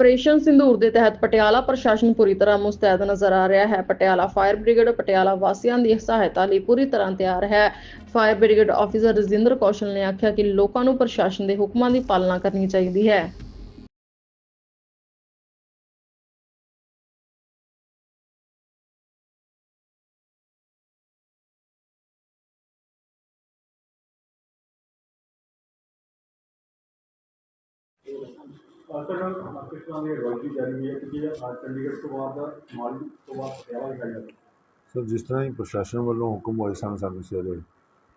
Operation Sindoor ਦੇ ਤਹਿਤ ਪਟਿਆਲਾ ਪ੍ਰਸ਼ਾਸਨ ਪੂਰੀ ਤਰ੍ਹਾਂ ਮੁਸਤੈਦ ਨਜ਼ਰ ਆ ਰਿਹਾ ਹੈ। ਪਟਿਆਲਾ ਫਾਇਰ ਬ੍ਰਿਗੇਡ ਪਟਿਆਲਾ ਵਾਸੀਆਂ ਦੀ ਸਹਾਇਤਾ ਲਈ ਪੂਰੀ ਤਰ੍ਹਾਂ ਤਿਆਰ ਹੈ। Fire brigade officer Rajinder Kaushal ਨੇ ਆਖਿਆ ਕਿ ਲੋਕਾਂ ਨੂੰ ਪ੍ਰਸ਼ਾਸਨ ਦੇ ਹੁਕਮਾਂ ਦੀ ਪਾਲਣਾ ਕਰਨੀ ਚਾਹੀਦੀ ਹੈ। ਅਸਲ ਪਾਕਿਸਤਾਨ ਦੀ ਐਡਵਾਈਜ਼ਰੀ ਜਾਰੀ ਹੋਈ ਹੈ ਕਿ ਜੇ ਚੰਡੀਗੜ੍ਹ ਤੋਂ ਬਾਅਦ ਮਾਲੀ ਤੋਂ ਬਾਅਦ ਪਟਿਆਲਾ ਲਿਖਾਈ ਜਾਵੇ ਸਰ, ਜਿਸ ਤਰ੍ਹਾਂ ਹੀ ਪ੍ਰਸ਼ਾਸਨ ਵੱਲੋਂ ਹੁਕਮ ਹੋਏ ਸਨ ਸਾਨੂੰ ਸਵੇਰੇ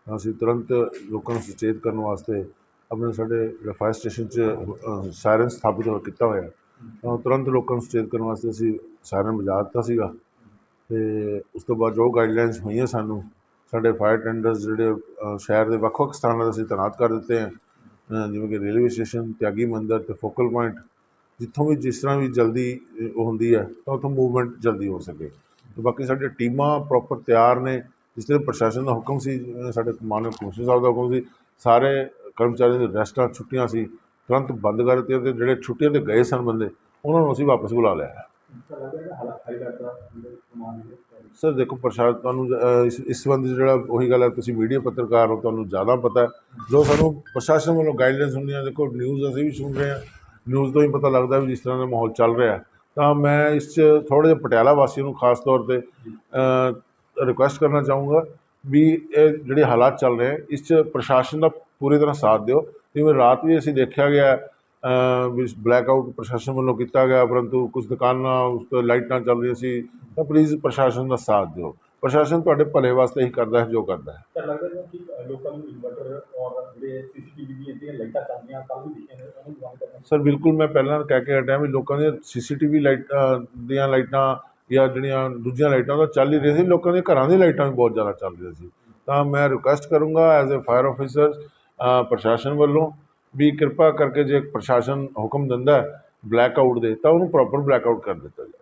ਤਾਂ ਅਸੀਂ ਤੁਰੰਤ ਲੋਕਾਂ ਨੂੰ ਸੁਚੇਤ ਕਰਨ ਵਾਸਤੇ ਆਪਣੇ ਸਾਡੇ ਜਿਹੜਾ ਫਾਇਰ ਸਟੇਸ਼ਨ 'ਚ ਸਾਇਰਨ ਸਥਾਪਿਤ ਹੋ, ਕੀਤਾ ਹੋਇਆ। ਤਾਂ ਤੁਰੰਤ ਲੋਕਾਂ ਨੂੰ ਸੁਚੇਤ ਕਰਨ ਵਾਸਤੇ ਅਸੀਂ ਸਾਇਰਨ ਵਜਾ ਦਿੱਤਾ ਸੀਗਾ ਤੇ ਉਸ ਤੋਂ ਬਾਅਦ ਜੋ ਗਾਈਡਲਾਈਨਸ ਹੋਈਆਂ ਸਾਨੂੰ, ਸਾਡੇ ਫਾਇਰ ਟੈਂਡਰਸ ਜਿਹੜੇ ਸ਼ਹਿਰ ਦੇ ਵੱਖ-ਵੱਖ ਸਥਾਨਾਂ 'ਤੇ ਅਸੀਂ ਤੈਨਾਤ ਕਰ ਦਿੱਤੇ ਹੈ ਜਿਵੇਂ ਕਿ ਰੇਲਵੇ ਸਟੇਸ਼ਨ, ਤਿਆਗੀ ਮੰਦਰ ਅਤੇ ਫੋਕਲ ਪੁਆਇੰਟ ਜਿੱਥੋਂ ਵੀ ਜਿਸ ਤਰ੍ਹਾਂ ਵੀ ਜਲਦੀ ਉਹ ਹੁੰਦੀ ਹੈ, ਤਾਂ ਉੱਥੋਂ ਮੂਵਮੈਂਟ ਜਲਦੀ ਹੋ ਸਕੇ। ਅਤੇ ਬਾਕੀ ਸਾਡੀਆਂ ਟੀਮਾਂ ਪ੍ਰੋਪਰ ਤਿਆਰ ਨੇ, ਜਿਸ ਤਰ੍ਹਾਂ ਪ੍ਰਸ਼ਾਸਨ ਦਾ ਹੁਕਮ ਸੀ ਸਾਡੇ ਮਾਨਯੋਗ ਕਮਿਸ਼ਨਰ ਸਾਹਿਬ ਦਾ ਹੁਕਮ ਸੀ, ਸਾਰੇ ਕਰਮਚਾਰੀਆਂ ਦੀ ਰੈਸਟਾਂ ਛੁੱਟੀਆਂ ਸੀ, ਤੁਰੰਤ ਬੰਦ ਕਰ ਦਿੱਤੀਆਂ ਤੇ ਜਿਹੜੇ ਛੁੱਟੀਆਂ ਤੇ ਗਏ ਸਨ ਬੰਦੇ, ਉਹਨਾਂ ਨੂੰ ਅਸੀਂ ਵਾਪਸ ਬੁਲਾ ਲਿਆ ਸਰ ਦੇਖੋ ਪ੍ਰਸ਼ਾਸਨ ਤੁਹਾਨੂੰ ਅ, ਇਸ ਇਸ ਸੰਬੰਧ 'ਚ ਜਿਹੜਾ ਉਹੀ ਗੱਲ ਹੈ ਤੁਸੀਂ ਮੀਡੀਆ ਪੱਤਰਕਾਰ ਹੋ ਤੁਹਾਨੂੰ ਜ਼ਿਆਦਾ ਪਤਾ ਹੈ ਜੋ ਸਾਨੂੰ ਪ੍ਰਸ਼ਾਸਨ ਵੱਲੋਂ ਗਾਈਡਲਾਈਨਸ ਹੁੰਦੀਆਂ ਦੇਖੋ ਨਿਊਜ਼ ਅਸੀਂ ਵੀ ਸੁਣ ਰਹੇ ਹਾਂ ਨਿਊਜ਼ ਤੋਂ ਹੀ ਪਤਾ ਲੱਗਦਾ ਵੀ ਜਿਸ ਤਰ੍ਹਾਂ ਦਾ ਮਾਹੌਲ ਚੱਲ ਰਿਹਾ ਹੈ। ਤਾਂ ਮੈਂ ਇਸ 'ਚ ਥੋੜ੍ਹਾ ਜਿਹਾ ਪਟਿਆਲਾ ਵਾਸੀਆਂ ਨੂੰ ਖਾਸ ਤੌਰ ਤੇ ਰਿਕੁਐਸਟ ਕਰਨਾ ਚਾਹੂੰਗਾ ਵੀ ਇਹ ਜਿਹੜੇ ਹਾਲਾਤ ਚੱਲ ਰਹੇ ਹੈ ਇਸ 'ਚ ਪ੍ਰਸ਼ਾਸਨ ਦਾ ਪੂਰੀ ਤਰ੍ਹਾਂ ਸਾਥ ਦਿਓ ਜਿਵੇਂ ਰਾਤ ਵੀ ਅਸੀਂ ਦੇਖਿਆ ਗਿਆ ਅ, ਵੀ ਬਲੈਕ ਆਊਟ ਪ੍ਰਸ਼ਾਸਨ ਵੱਲੋਂ ਕੀਤਾ ਗਿਆ ਪਰੰਤੂ ਕੁਝ ਦੁਕਾਨਾਂ ਉਸ ਤੋਂ ਲਾਈਟਾਂ ਚੱਲ ਰਹੀਆਂ ਸੀ ਤਾਂ ਪਲੀਜ਼ ਪ੍ਰਸ਼ਾਸਨ ਦਾ ਸਾਥ ਦਿਓ। ਪ੍ਰਸ਼ਾਸਨ ਤੁਹਾਡੇ ਭਲੇ ਵਾਸਤੇ ਹੀ ਕਰਦਾ ਹੈ ਜੋ ਕਰਦਾ ਹੈ। ਤਾਂ ਲੱਗਦਾ ਹੈ ਕਿ ਲੋਕਾਂ ਨੂੰ ਇਨਵਰਟਰ ਔਰ ਜਿਹੜੇ ਸੀਸੀਟੀਵੀ ਦੀਆਂ ਜਿਹੜੀਆਂ ਲਾਈਟਾਂ ਚੱਲਦੀਆਂ ਕੱਲ੍ਹ ਵੀ ਦਿਖੀਆਂ ਨੇ ਉਹਨੂੰ ਬੰਦ ਕਰਨਾ ਸਰ ਬਿਲਕੁਲ ਮੈਂ ਪਹਿਲਾਂ ਕਹਿ ਕੇ ਹਟਿਆ ਵੀ ਲੋਕਾਂ ਦੀਆਂ ਸੀਸੀਟੀਵੀ ਲਾਈਟਾਂ ਦੀਆਂ ਲਾਈਟਾਂ ਜਾਂ ਜਿਹੜੀਆਂ ਦੂਜੀਆਂ ਲਾਈਟਾਂ ਤਾਂ ਚੱਲ ਹੀ ਰਹੀਆਂ ਸੀ ਲੋਕਾਂ ਦੇ ਘਰਾਂ ਦੀਆਂ ਲਾਈਟਾਂ ਵੀ ਬਹੁਤ ਜ਼ਿਆਦਾ ਚੱਲ ਰਹੀਆਂ ਸੀ। ਤਾਂ ਮੈਂ ਰਿਕੁਐਸਟ ਕਰੂੰਗਾ ਐਜ਼ ਅ ਫਾਇਰ ਆਫੀਸਰ ਪ੍ਰਸ਼ਾਸਨ ਵੱਲੋਂ ਵੀ ਕਿਰਪਾ ਕਰਕੇ ਜੇ ਪ੍ਰਸ਼ਾਸਨ ਹੁਕਮ ਦਿੰਦਾ ਬਲੈਕ ਆਊਟ ਦੇ ਤਾਂ ਉਹਨੂੰ ਪ੍ਰੋਪਰ ਬਲੈਕ ਆਊਟ ਕਰ ਦਿੱਤਾ ਜਾਏ।